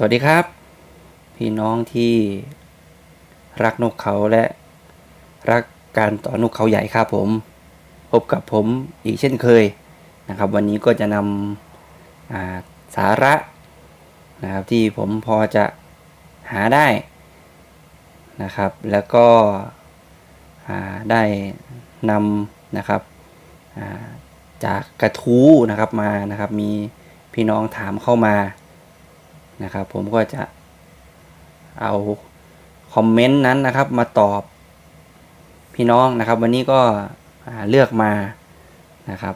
สวัสดีครับ พี่น้องที่รักนกเขาและรักการต่อนกเขาใหญ่ครับผม พบกับผมอีกเช่นเคยนะครับ วันนี้ก็จะนำาสาระนะครับที่ผมพอจะหาได้นะครับ แล้วก็ได้นำนะครับาจากกระทู้นะครับมานะครับ มีพี่น้องถามเข้ามา นะครับ ผมก็จะเอาคอมเมนต์นั้นนะครับ มาตอบพี่น้องนะครับ วันนี้ก็เลือกมานะครับ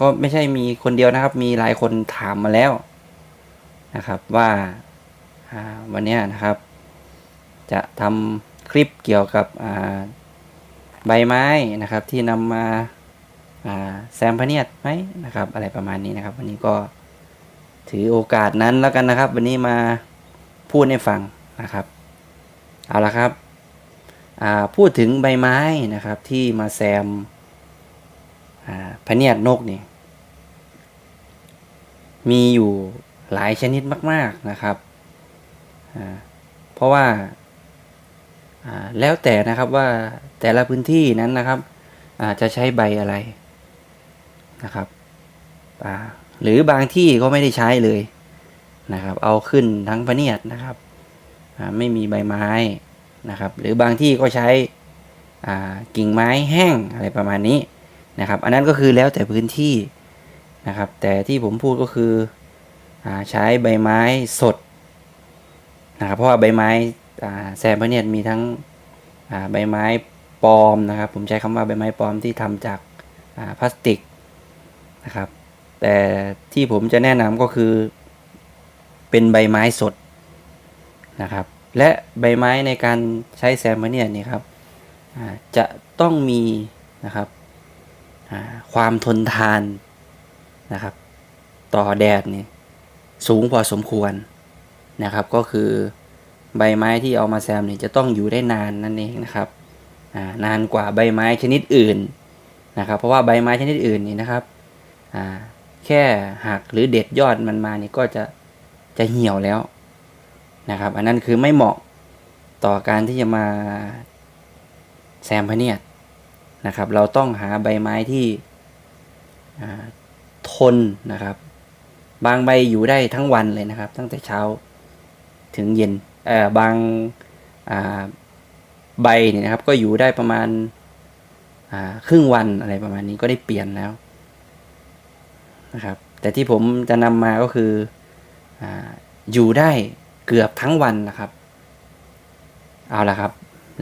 ก็ไม่ใช่มีคนเดียวนะครับ มีหลายคนถามมาแล้วนะครับว่าวันนี้นะครับ จะทำคลิปเกี่ยวกับใบไม้นะครับ ที่นำมาแซมพเนียดไหมนะครับ อะไรประมาณนี้นะครับ วันนี้ก็ ถือโอกาสนั้นแล้วกันนะครับ วันนี้มาพูดให้ฟังนะครับ เอาละครับพูดถึงใบไม้นะครับที่มาแซมพเนียดนกนี่มีอยู่หลายชนิดมาก ๆนะครับเพราะว่าแล้วแต่นะครับว่าแต่ละพื้นที่นั้นนะครับจะใช้ใบอะไรนะครับ หรือบางที่ก็ไม่ได้ใช้เลยนะครับ เอาขึ้นทั้งพะเนียดนะครับไม่มีใบไม้นะครับ หรือบางที่ก็ใช้กิ่งไม้แห้งอะไรประมาณนี้นะครับ อันนั้นก็คือแล้วแต่พื้นที่นะครับ แต่ที่ผมพูดก็คืออใช้ใบไม้สดนะครับเพราะว่าใบไม้แซมพะเนียดมีทั้งใบไม้ปลอมนะครับ ผมใช้คำว่าใบไม้ปลอมที่ทำจากพลาสติกนะครับ แต่ที่ผมจะแนะนำก็คือ เป็นใบไม้สดนะครับ และใบไม้ในการใช้แซมมาเนี่ยนี่ครับจะต้องมีนะครับความทนทานนะครับ ต่อแดดนี่สูงพอสมควรนะครับ ก็คือใบไม้ที่เอามาแซมนี่จะต้องอยู่ได้นานนั่นเองนะครับนานกว่าใบไม้ชนิดอื่นนะครับ เพราะว่าใบไม้ชนิดอื่นนี่นะครับ แค่หักหรือเด็ดยอดมันมานี่ก็จะจะเหี่ยวแล้วนะครับ อันนั้นคือไม่เหมาะต่อการที่จะมาแซมพะเนียดนะครับ เราต้องหาใบไม้ที่ทนนะครับ บางใบอยู่ได้ทั้งวันเลยนะครับ ตั้งแต่เช้าถึงเย็นเอ่อบางาใบเนี่ยนะครับ ก็อยู่ได้ประมาณาครึ่งวันอะไรประมาณนี้ก็ได้เปลี่ยนแล้ว นะครับ แต่ที่ผมจะนำมาก็คือออยู่ได้เกือบทั้งวันนะครับ เอาละครับ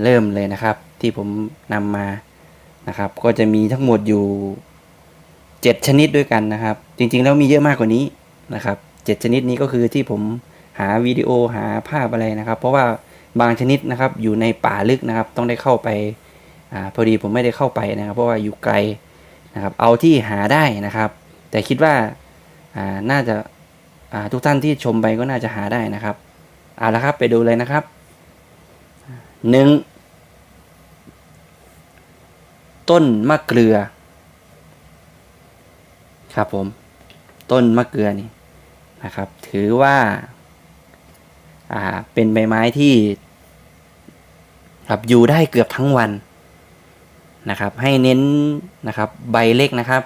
เริ่มเลยนะครับ ที่ผมนำมานะครับ ก็จะมีทั้งหมดอยู่ 7 ชนิดด้วยกันนะครับ จริงๆแล้วมีเยอะมากกว่านี้นะครับ 7 ชนิดนี้ก็คือที่ผมหาวิดีโอหาภาพอะไรนะครับ เพราะว่าบางชนิดนะครับ อยู่ในป่าลึกนะครับ ต้องได้เข้าไปอพอดีผมไม่ได้เข้าไปนะครับ เพราะว่าอยู่ไกลนะครับ เอาที่หาได้นะครับ แต่คิดว่าน่าจะาทุกท่านที่ชมไปก็น่าจะหาได้นะครับเอาละครับไปดูเลยนะครับหนึ่งต้นมะเกลือ ครับผม ต้นมะเกลือนี่นะครับ ถือว่าอ่าเป็นใบไม้ที่ครับอยู่ได้เกือบทั้งวันนะครับ ให้เน้นนะครับ ใบเล็กนะครับ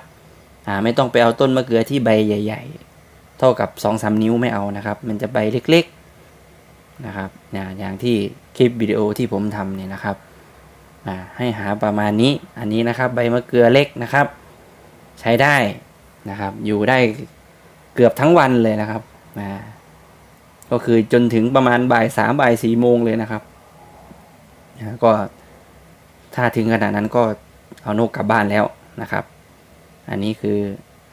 อ่าไม่ต้องไปเอาต้นมะเขือที่ใบใหญ่ ๆ เท่ากับ2อสนิ้วไม่เอานะครับ มันจะใบเล็กๆนะครับอย่างที่คลิปวิดีโอที่ผมทำเนี่ยนะครับอ่าให้หาประมาณนี้อันนี้นะครับใบมะเขือเล็กนะครับ ใช้ได้นะครับ อยู่ได้เกือบทั้งวันเลยนะครับอ่าก็คือจนถึงประมาณบ่ายสามบ่ายสี่โมงเลยนะครับนะก็ถ้าถึงขนาดนั้นก็เอานกกลับบ้านแล้วนะครับ อันนี้คือ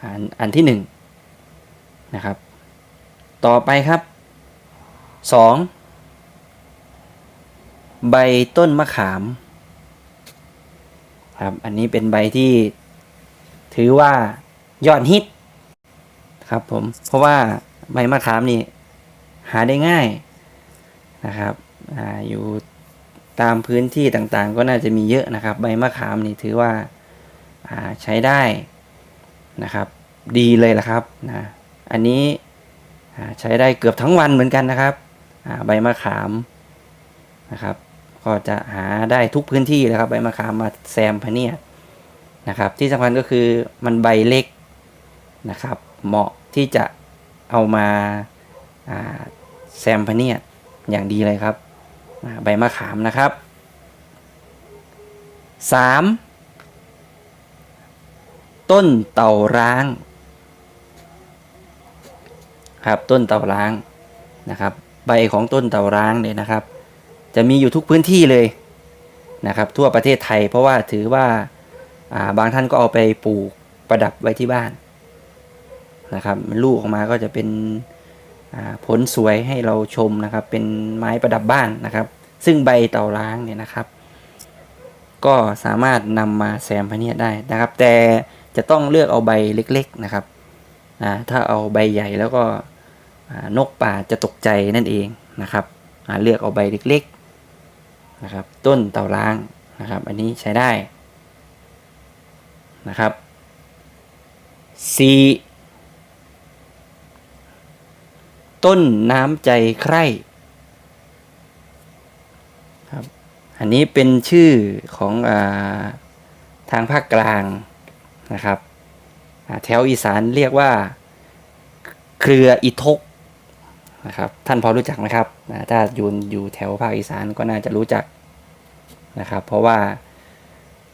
อันอันที่หนึ่งนะครับ ต่อไปครับสองใบต้นมะขามครับอันนี้เป็นใบที่ถือว่ายอดฮิตครับผมเพราะว่าใบมะขามนี่หาได้ง่ายนะครับออยู่ตามพื้นที่ต่างๆ ก็น่าจะมีเยอะนะครับ ใบมะขามนี่ถือว่าใช้ได้ นะครับ ดีเลยละครับนะอันนี้ใช้ได้เกือบทั้งวันเหมือนกันนะครับใบมะขามนะครับก็จะหาได้ทุกพื้นที่เลยครับ ใบมะขามมาแซมพะเนียนะครับ ที่สำคัญก็คือมันใบเล็กนะครับ เหมาะที่จะเอามาแซมพะเนียอย่างดีเลยครับ ใบมะขามนะครับสาม ต้นเต่าร้าง ครับต้นเต่าร้างนะครับ ใบของต้นเต่าร้างเนี่ยนะครับ จะมีอยู่ทุกพื้นที่เลยนะครับ ทั่วประเทศไทย เพราะว่าถือว่าาบางท่านก็เอาไปปลูกประดับไว้ที่บ้านนะครับลูกออกมาก็จะเป็นผลสวยให้เราชมนะครับ เป็นไม้ประดับบ้านนะครับ ซึ่งใบเต่าร้างเนี่ยนะครับ ก็สามารถนำมาแซมพเนียดได้นะครับ แต่ จะต้องเลือกเอาใบเล็กๆนะครับอ่าถ้าเอาใบใหญ่แล้วก็นกป่าจะตกใจนั่นเองนะครับเลือกเอาใบเล็กๆนะครับต้นเต่าล้างนะครับ อันนี้ใช้ได้นะครับ C ต้นน้ำใจใคร่ครับ อันนี้เป็นชื่อของอทางภาคกลาง นะครับแถวอีสานเรียกว่าเครืออิทกนะครับท่านพอรู้จักไหมครับถ้าอยู่อยู่แถวภาคอีสานก็น่าจะรู้จักนะครับ เพราะว่า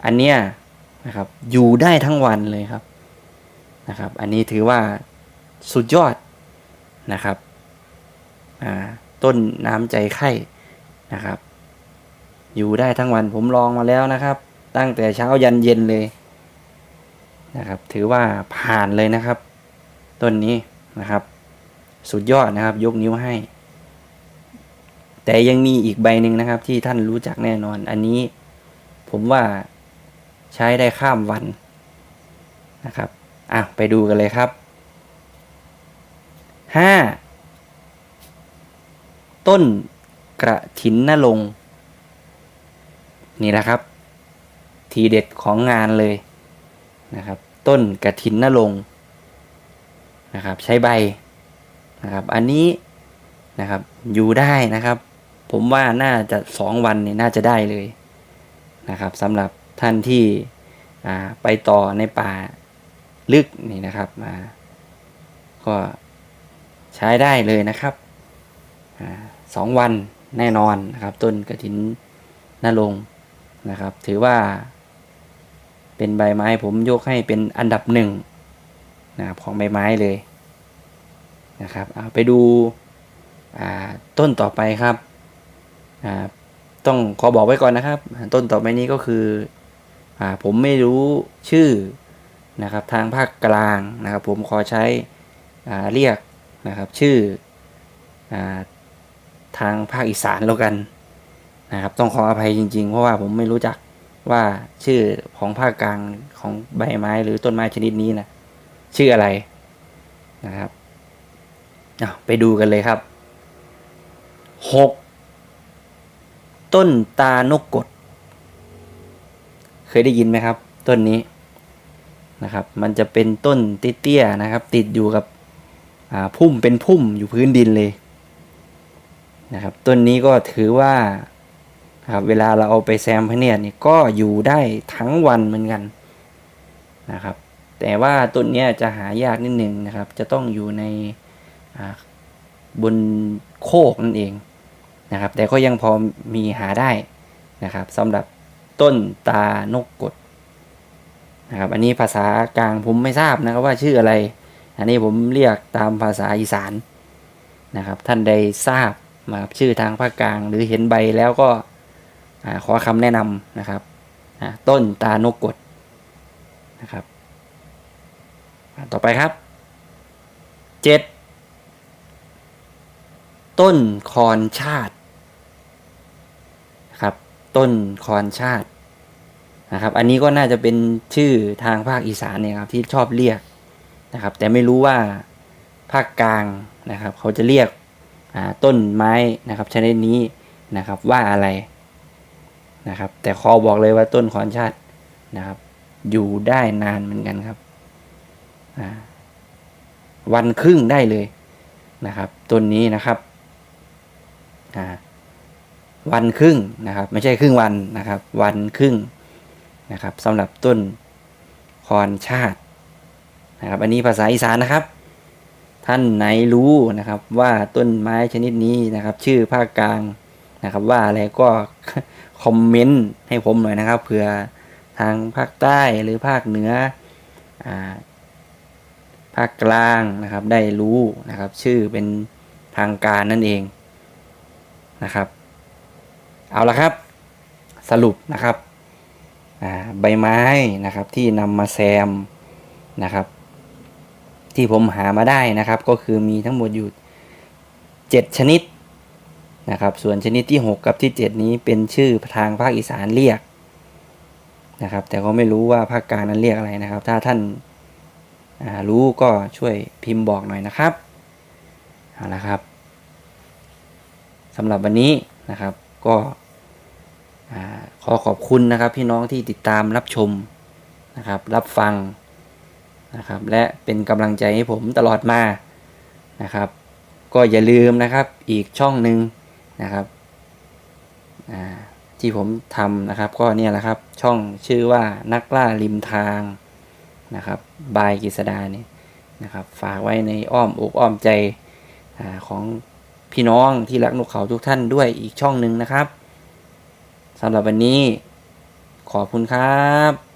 อันเนี้ยนะครับอยู่ได้ทั้งวันเลยครับนะครับ อันนี้ถือว่าสุดยอดนะครับต้นน้ำใจไข่นะครับ อยู่ได้ทั้งวันผมลองมาแล้วนะครับ ตั้งแต่เช้ายันเย็นเลย นะครับ ถือว่าผ่านเลยนะครับ ต้นนี้นะครับ สุดยอดนะครับ ยกนิ้วให้ แต่ยังมีอีกใบหนึ่งนะครับ ที่ท่านรู้จักแน่นอน อันนี้ผมว่าใช้ได้ข้ามวันนะครับอะไปดูกันเลยครับห้าต้นกระถินนรงนี่แหละครับ ทีเด็ดของงานเลย นะครับ ต้นกระถินนรงนะครับ ใช้ใบนะครับ อันนี้นะครับอยู่ได้นะครับ ผมว่าน่าจะสองวันเนี่ยน่าจะได้เลยนะครับสำหรับท่านที่ไปต่อในป่าลึกนี่นะครับมาก็ใช้ได้เลยนะครับอสองวันแน่นอนนะครับ ต้นกระถินนรงค์นะครับ ถือว่า เป็นใบไม้ผมยกให้เป็นอันดับหนึ่งนะครับของใบไม้เลยนะครับเอาไปดูต้นต่อไปครับต้องขอบอกไว้ก่อนนะครับ ต้นต่อไปนี้ก็คืออผมไม่รู้ชื่อนะครับทางภาคกลางนะครับ ผมขอใช้เรียกนะครับชื่ออทางภาคอีสานแล้วกันนะครับ ต้องขออภัยจริง ๆ เพราะว่าผมไม่รู้จัก ว่าชื่อของภาคกลางของใบไม้หรือต้นไม้ชนิดนี้นะชื่ออะไรนะครับเอาไปดูกันเลยครับหกต้นตานกกด เคยได้ยินไหมครับ ต้นนี้นะครับ มันจะเป็นต้นเตี้ยๆนะครับ ติดอยู่กับพุ่มเป็นพุ่มอยู่พื้นดินเลยนะครับ ต้นนี้ก็ถือว่า ครับเวลาเราเอาไปแซมพะเนียดนี่ก็อยู่ได้ทั้งวันเหมือนกันนะครับ แต่ว่าต้นนี้จะหายากนิดหนึ่งนะครับ จะต้องอยู่ในบนโคกนั่นเองนะครับ แต่ก็ยังพอมีหาได้นะครับสำหรับต้นตานกกดนะครับ อันนี้ภาษากลางผมไม่ทราบนะครับว่าชื่ออะไร อันนี้ผมเรียกตามภาษาอีสานนะครับ ท่านใดทราบมาชื่อทางภาคกลาง หรือเห็นใบแล้วก็ ขอคำแนะนำนะครับต้นตานกกดนะครับ ต่อไปครับเจ็ดต้นคอนชาติครับ ต้นคอนชาตินะครับ อันนี้ก็น่าจะเป็นชื่อทางภาคอีสานเนี่ยครับที่ชอบเรียกนะครับ แต่ไม่รู้ว่าภาคกลางนะครับ เขาจะเรียกต้นไม้นะครับชนิดนี้นะครับว่าอะไร นะครับ แต่ขอบอกเลยว่าต้นขอนชาตินะครับ อยู่ได้นานเหมือนกันครับวันครึ่งได้เลยนะครับต้นนี้นะครับวันครึ่งนะครับ ไม่ใช่ครึ่งวันนะครับ วันครึ่งนะครับสำหรับต้นคอนชาตินะครับ อันนี้ภาษาอีสานนะครับ ท่านไหนรู้นะครับว่าต้นไม้ชนิดนี้นะครับ ชื่อภาคกลาง นะครับว่าอะไรก็คอมเมนต์ให้ผมหน่อยนะครับเผื่อทางภาคใต้หรือภาคเหนืออ่าภาคกลางนะครับได้รู้นะครับ ชื่อเป็นทางการนั่นเองนะครับ เอาละครับสรุปนะครับใบไม้นะครับที่นำมาแซมนะครับ ที่ผมหามาได้นะครับ ก็คือมีทั้งหมดอยู่ 7 ชนิด นะครับส่วนชนิดที่ 6 กับที่ 7 นี้เป็นชื่อทางภาคอีสานเรียกนะครับ แต่ก็ไม่รู้ว่าภาคกลางนั้นเรียกอะไรนะครับ ถ้าท่านารู้ก็ช่วยพิมพ์บอกหน่อยนะครับเอาละครับสำหรับวันนี้นะครับก็ขอขอบคุณนะครับพี่น้องที่ติดตามรับชมนะครับ รับฟังนะครับ และเป็นกำลังใจให้ผมตลอดมานะครับ ก็อย่าลืมนะครับอีกช่องหนึ่ง นะครับที่ผมทำนะครับ ก็เนี่ยแหละครับช่องชื่อว่านักล่าริมทางนะครับ บายกิษดาเนี่ยนะครับ ฝากไว้ในอ้อมอกอ้อมใจอของพี่น้องที่รักนกเขาทุกท่านด้วยอีกช่องหนึ่งนะครับสำหรับวันนี้ขอบคุณครับ